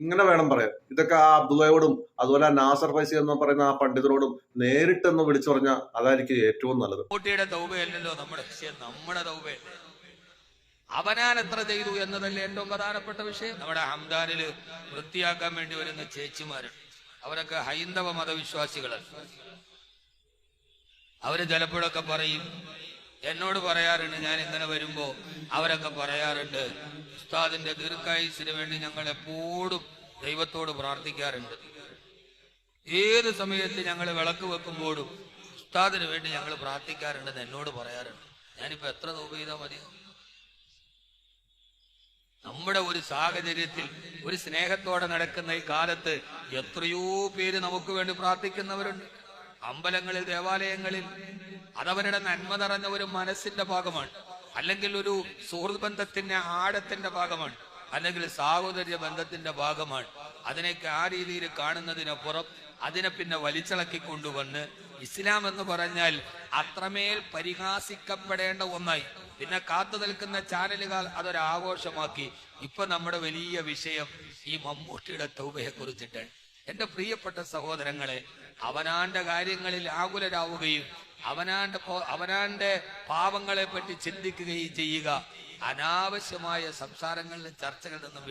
ഇങ്ങനെ വേണം പറയാൻ. ഇതൊക്കെ ആ അബ്ദുള്ളയോടും അതുപോലെ ആ നാസർ ഫൈസി എന്ന് പറയുന്ന ആ പണ്ഡിതരോടും നേരിട്ടെന്ന് വിളിച്ചു പറഞ്ഞാൽ അതായിരിക്കും ഏറ്റവും നല്ലത്. കുട്ടിയുടെ തൗബയല്ലല്ലോ നമ്മുടെ നമ്മുടെ തൗബയല്ലേ അവനാൻ എത്ര ചെയ്തു എന്നതല്ലേ ഏറ്റവും പ്രധാനപ്പെട്ട വിഷയം. നമ്മുടെ ഹംദാനിൽ വൃത്തിയാക്കാൻ വേണ്ടി വരുന്ന ചേച്ചിമാരുണ്ട് അവരൊക്കെ ഹൈന്ദവ മതവിശ്വാസികളാണ് അവർ ചിലപ്പോഴൊക്കെ പറയും എന്നോട് പറയാറുണ്ട് ഞാൻ ഇങ്ങനെ വരുമ്പോ അവരൊക്കെ പറയാറുണ്ട് ഉസ്താദിന്റെ ദീർഘായുസിന് വേണ്ടി ഞങ്ങൾ എപ്പോഴും ദൈവത്തോട് പ്രാർത്ഥിക്കാറുണ്ട്. ഏത് സമയത്ത് ഞങ്ങൾ വിളക്ക് വെക്കുമ്പോഴും ഉസ്താദിന് വേണ്ടി ഞങ്ങൾ പ്രാർത്ഥിക്കാറുണ്ടെന്ന് എന്നോട് പറയാറുണ്ട്. ഞാനിപ്പോ എത്ര തോപ ചെയ്താൽ മതി? നമ്മുടെ ഒരു സാഹചര്യത്തിൽ ഒരു സ്നേഹത്തോടെ നടക്കുന്ന ഈ കാലത്ത് എത്രയോ പേര് നമുക്ക് വേണ്ടി പ്രാർത്ഥിക്കുന്നവരുണ്ട്. അമ്പലങ്ങളിൽ ദേവാലയങ്ങളിൽ അതവരുടെ നന്മ നിറഞ്ഞ ഒരു മനസ്സിന്റെ ഭാഗമാണ്. അല്ലെങ്കിൽ ഒരു സുഹൃത്ത് ബന്ധത്തിന്റെ ആഴത്തിന്റെ ഭാഗമാണ്. അല്ലെങ്കിൽ സാഹോദര്യ ബന്ധത്തിന്റെ ഭാഗമാണ്. അതിനേക്ക് ആ രീതിയിൽ കാണുന്നതിനപ്പുറം അതിനെ പിന്നെ വലിച്ചിളക്കി കൊണ്ടുവന്ന് ഇസ്ലാം എന്ന് പറഞ്ഞാൽ അത്രമേൽ പരിഹാസിക്കപ്പെടേണ്ട ഒന്നായി. പിന്നെ കാത്തു നിൽക്കുന്ന ചാനലുകൾ അതൊരാഘോഷമാക്കി ഇപ്പൊ നമ്മുടെ വലിയ വിഷയം ഈ മമ്മൂട്ടിയുടെ തൗബയെ കുറിച്ചിട്ടാണ്. എന്റെ പ്രിയപ്പെട്ട സഹോദരങ്ങളെ അവനാന്റെ കാര്യങ്ങളിൽ ആകുലരാവുകയും അവനാന്റെ പോ- അവനാന്റെ പാവങ്ങളെ പറ്റി ചിന്തിക്കുകയും ചെയ്യുക. അനാവശ്യമായ സംസാരങ്ങളിലും ചർച്ചകളിൽ നിന്നും